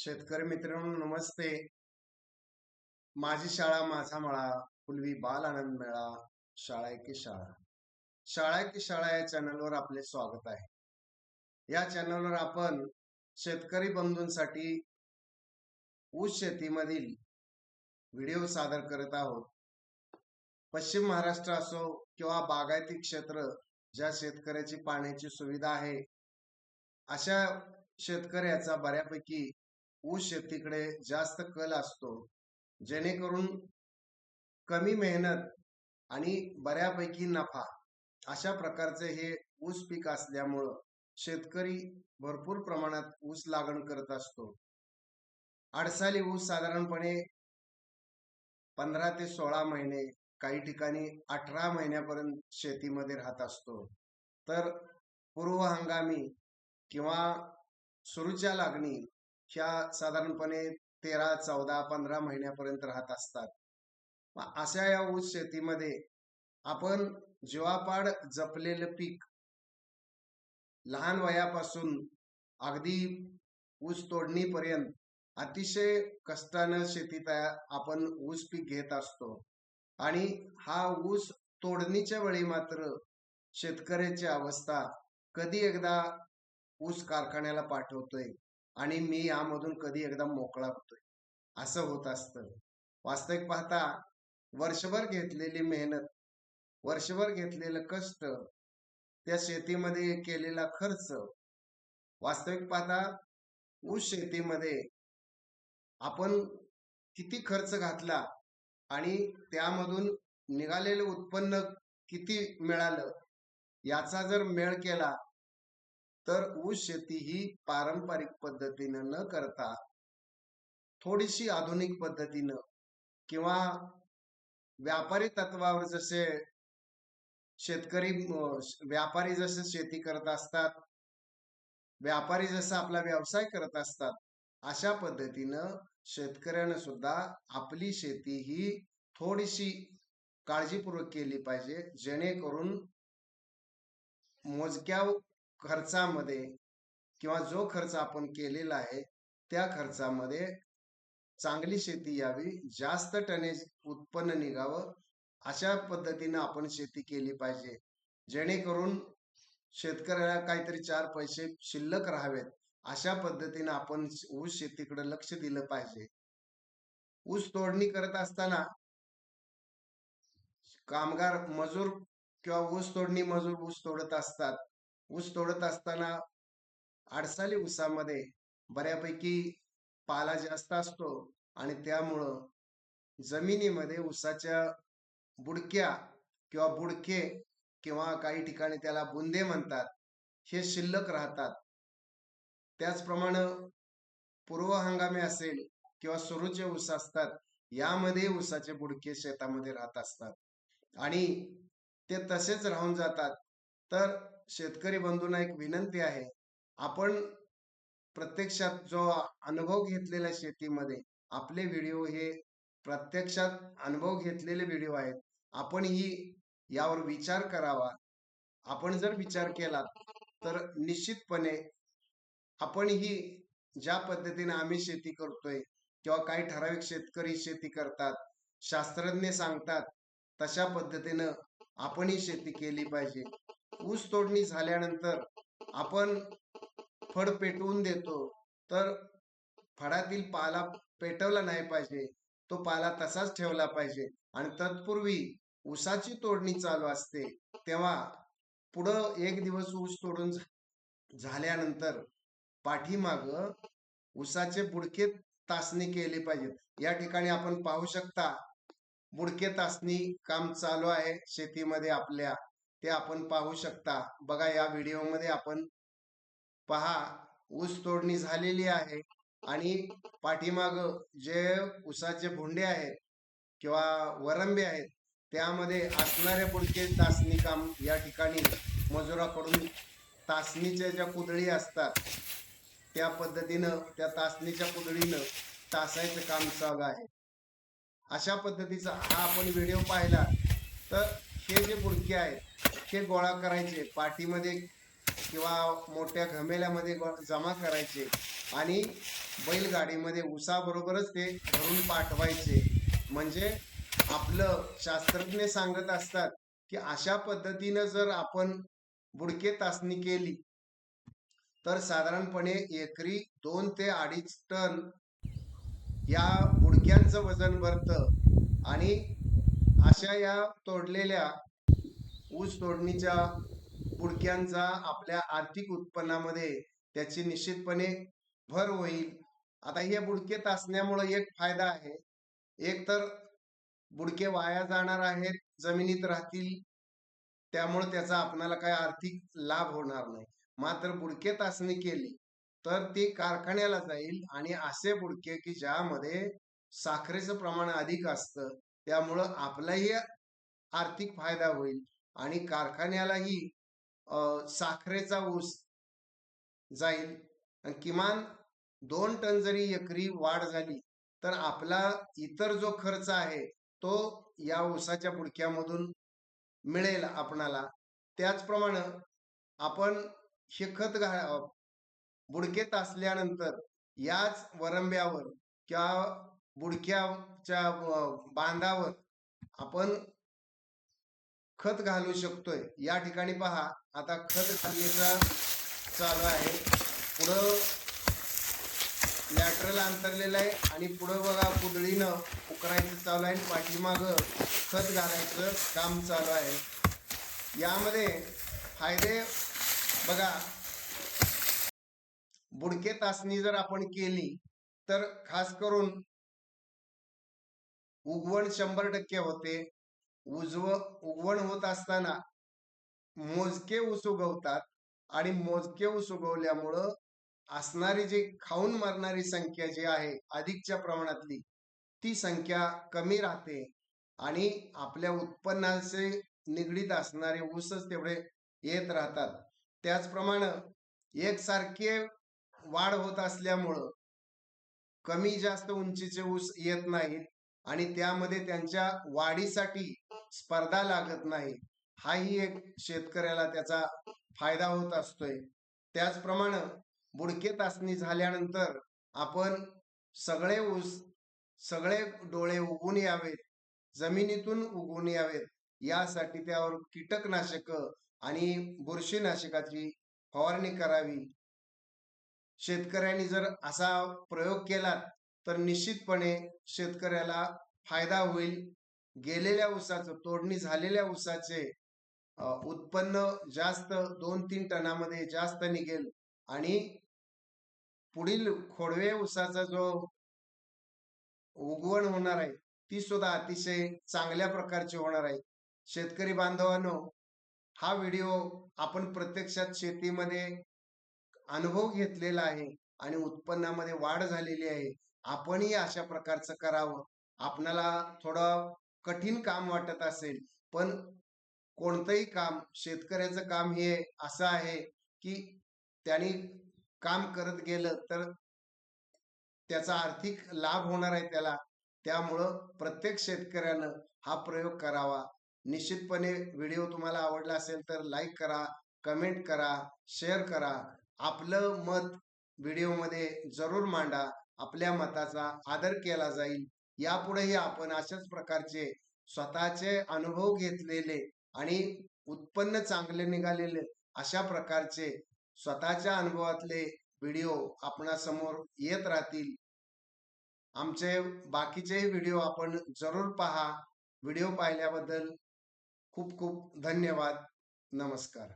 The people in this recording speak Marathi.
शेतकरी मित्रांनो नमस्ते. माझी शाळा माझा मळा पूर्वी बाल आनंद मेळा शाळा की शाळा. शाळा की शाळा या चॅनलवर आपले स्वागत आहे. या चॅनलवर आपण शेतकरी बंधूंसाठी ऊस शेतीमधील व्हिडिओ सादर करत आहोत. पश्चिम महाराष्ट्र असो किंवा बागायती क्षेत्र ज्या शेतकऱ्याची पाण्याची सुविधा आहे अशा शेतकऱ्याचा बऱ्यापैकी ऊस शेतीकडे जास्त कल असतो जेणेकरून कमी मेहनत आणि बऱ्यापैकी नफा अशा प्रकारचे हे ऊस पीक असल्यामुळं शेतकरी भरपूर प्रमाणात ऊस लागण करत असतो. आडसाली ऊस साधारणपणे पंधरा ते सोळा महिने काही ठिकाणी अठरा महिन्यापर्यंत शेतीमध्ये राहत असतो. तर पूर्व हंगामी किंवा सुरूच्या लागणी ह्या साधारणपणे तेरा चौदा पंधरा महिन्यापर्यंत राहत असतात. अशा या ऊस शेतीमध्ये आपण जीवापाड जपलेलं पीक लहान वयापासून अगदी ऊस तोडणीपर्यंत अतिशय कष्टानं शेतीत आपण ऊस पीक घेत असतो. आणि हा ऊस तोडणीच्या वेळी मात्र शेतकऱ्याची अवस्था कधी एकदा ऊस कारखान्याला पाठवतोय? आणि मी यामधून कधी एकदा मोकळा होतोय. असं होत असतं. वास्तविक पाहता वर्षभर घेतलेली मेहनत वर्षभर घेतलेलं कष्ट त्या शेतीमध्ये केलेला खर्च वास्तविक पाहता ऊस शेतीमध्ये आपण किती खर्च घातला आणि त्यामधून निघालेलं उत्पन्न किती मिळालं याचा जर मेळ केला तर ऊस शेती ही पारंपरिक पद्धतीनं न करता थोडीशी आधुनिक पद्धतीनं किंवा व्यापारी तत्वावर जसे शेतकरी व्यापारी जसे शेती करत असतात व्यापारी जसा आपला व्यवसाय करत असतात अशा पद्धतीनं शेतकऱ्यानं सुद्धा आपली शेती ही थोडीशी काळजीपूर्वक केली पाहिजे जेणेकरून मोजक्या खर्चामध्ये किंवा जो खर्च आपण केलेला आहे त्या खर्चामध्ये चांगली शेती यावी जास्त टनेज उत्पन्न निघावं अशा पद्धतीनं आपण शेती केली पाहिजे. जेणेकरून शेतकऱ्याला काहीतरी चार पैसे शिल्लक राहावेत अशा पद्धतीनं आपण ऊस शेतीकडे लक्ष दिलं पाहिजे. ऊस तोडणी करत असताना कामगार मजूर किंवा ऊस तोडणी मजूर ऊस तोडत असतात ऊस तोडत असताना आडसाली ऊसामध्ये बऱ्यापैकी पाला जास्त असतो आणि त्यामुळं जमिनीमध्ये ऊसाच्या बुडक्या किंवा बुडके किंवा काही ठिकाणी त्याला बुंदे म्हणतात हे शिल्लक राहतात. त्याचप्रमाणे पूर्व हंगामी असेल किंवा सुरूचे ऊस असतात यामध्ये ऊसाचे बुडके शेतामध्ये राहत असतात. आणि ते तसेच राहून जातात. तर शेतकरी बंधूंना एक विनंती आहे. आपण प्रत्यक्षात जो अनुभव घेतलेला शेतीमध्ये आपले व्हिडिओ हे प्रत्यक्षात अनुभव घेतलेले व्हिडिओ आहेत. आपण ही यावर विचार करावा. आपण जर विचार केला तर निश्चितपणे आपण ही ज्या पद्धतीने आम्ही शेती करतोय किंवा काही ठराविक शेतकरी शेती करतात शास्त्रज्ञ सांगतात तशा पद्धतीनं आपणही शेती केली पाहिजे. ऊस तोडणी झाल्यानंतर आपण फड पेटवून देतो तर फडातील पाला पेटवला नाही पाहिजे. तो पाला तसाच ठेवला पाहिजे. आणि तत्पूर्वी ऊसाची तोडणी चालू असते. तेव्हा पुढं एक दिवस ऊस तोडून झाल्यानंतर पाठीमाग ऊसाचे बुडके तासणी केली पाहिजेत. या ठिकाणी आपण पाहू शकता बुडके तासणी काम चालू आहे शेतीमध्ये आपल्या. ते आपण पाहू शकता. बघा या व्हिडिओमध्ये आपण पहा ऊस तोडणी झालेली आहे आणि पाठीमाग जे ऊसाचे भोंडे आहेत किंवा वरंबे आहेत त्यामध्ये असणारे पुढचे तासणी काम या ठिकाणी मजुराकडून तासणीच्या ज्या कुदळी असतात त्या पद्धतीनं त्या तासणीच्या कुदळीनं तासायचं काम चालू आहे. अशा पद्धतीचा हा आपण व्हिडिओ पाहिला तर हे जे बुडके आहेत ते गोळा करायचे पाठीमध्ये किंवा मोठ्या घमेल्यामध्ये जमा करायचे आणि बैलगाडीमध्ये उसाबरोबरच ते भरून पाठवायचे. म्हणजे आपलं शास्त्रज्ञ सांगत असतात की अशा पद्धतीनं जर आपण बुडके तासणी केली तर साधारणपणे एकरी दोन ते अडीच टन या बुडक्यांचं वजन भरतं आणि अशा या तोडलेल्या ऊस तोडणीच्या बुडक्यांचा आपल्या आर्थिक उत्पन्नामध्ये त्याची निश्चितपणे भर होईल. आता हे बुडके तासण्यामुळे एक फायदा आहे. एक तर बुडके वाया जाणार आहेत जमिनीत राहतील त्यामुळे त्याचा आपणाला काय आर्थिक लाभ होणार नाही. मात्र बुडके तासणी केली तर ती कारखान्याला जाईल आणि असे बुडके की ज्यामध्ये साखरेचं प्रमाण अधिक असतं त्यामुळं आपलाही आर्थिक फायदा होईल आणि कारखान्यालाही साखरेचा ऊस जाईल. आणि किमान दोन टन जरी एकरी वाढ झाली तर आपला इतर जो खर्च आहे तो या ऊसाच्या बुडक्यामधून मिळेल आपणाला. त्याचप्रमाणे आपण हे खत घा बुडकेत असल्यानंतर याच वरंब्यावर किंवा बुडक्याच्या बांधावर आपण खत घालू शकतोय. या ठिकाणी पहा आता खत घालण्याचा चालू आहे. पुढं लॅटरल अंतरलेलं आहे आणि पुढं बघा कुदळीनं उकरायचं चालू आहे आणि पाठीमागं खत घालायचं काम चालू आहे. यामध्ये फायदे बघा. बुडके तासणी जर आपण केली तर खास करून उगवण शंभर टक्के होते. उजव उगवण होत असताना मोजके ऊस उगवतात आणि मोजके ऊस उगवल्यामुळं असणारी जी खाऊन मारणारी संख्या जी आहे अधिकच्या प्रमाणातली ती संख्या कमी राहते आणि आपल्या उत्पन्नाचे निगडीत असणारे ऊसच तेवढे येत राहतात. त्याचप्रमाणे एकसारखे वाढ होत असल्यामुळं कमी जास्त उंचीचे ऊस येत नाहीत. आणि त्यामध्ये त्यांच्या वाढीसाठी स्पर्धा लागत नाही. हाही एक शेतकऱ्याला त्याचा फायदा होत असतोय. त्याचप्रमाणे बुडके तासणी झाल्यानंतर आपण सगळे ऊस सगळे डोळे उगून यावेत जमिनीतून उगून यावेत यासाठी त्यावर कीटकनाशक आणि बुरशीनाशकाची फवारणी करावी. शेतकऱ्यांनी जर असा प्रयोग केला तर निश्चितपणे शेतकऱ्याला फायदा होईल. गेलेल्या ऊसाचं तोडणी झालेल्या ऊसाचे उत्पन्न जास्त दोन तीन टनामध्ये जास्त निघेल आणि पुढील खोडवे ऊसाचा जो उगवण होणार आहे ती सुद्धा अतिशय चांगल्या प्रकारची होणार आहे. शेतकरी बांधवांनो हा व्हिडिओ आपण प्रत्यक्षात शेतीमध्ये अनुभव घेतलेला आहे. आणि उत्पन्नामध्ये वाढ झालेली आहे. आपणही अशा प्रकारचं करावं. आपणाला थोडं कठीण काम वाटत असेल पण कोणतंही काम शेतकऱ्याचं काम हे असं आहे की त्यांनी काम करत गेलं तर त्याचा आर्थिक लाभ होणार आहे त्याला. त्यामुळं प्रत्येक शेतकऱ्यानं हा प्रयोग करावा. निश्चितपणे व्हिडिओ तुम्हाला आवडला असेल तर लाईक करा कमेंट करा शेअर करा. आपलं मत व्हिडिओमध्ये जरूर मांडा. आपल्या मताचा आदर केला जाईल. यापुढेही आपण अशाच प्रकारचे स्वतःचे अनुभव घेतलेले आणि उत्पन्न चांगले निघालेले अशा प्रकारचे स्वतःच्या अनुभवातले व्हिडिओ आपणासमोर येत राहतील. आमचे बाकीचेही व्हिडिओ आपण जरूर पहा. व्हिडिओ पाहिल्याबद्दल खूप खूप धन्यवाद. नमस्कार.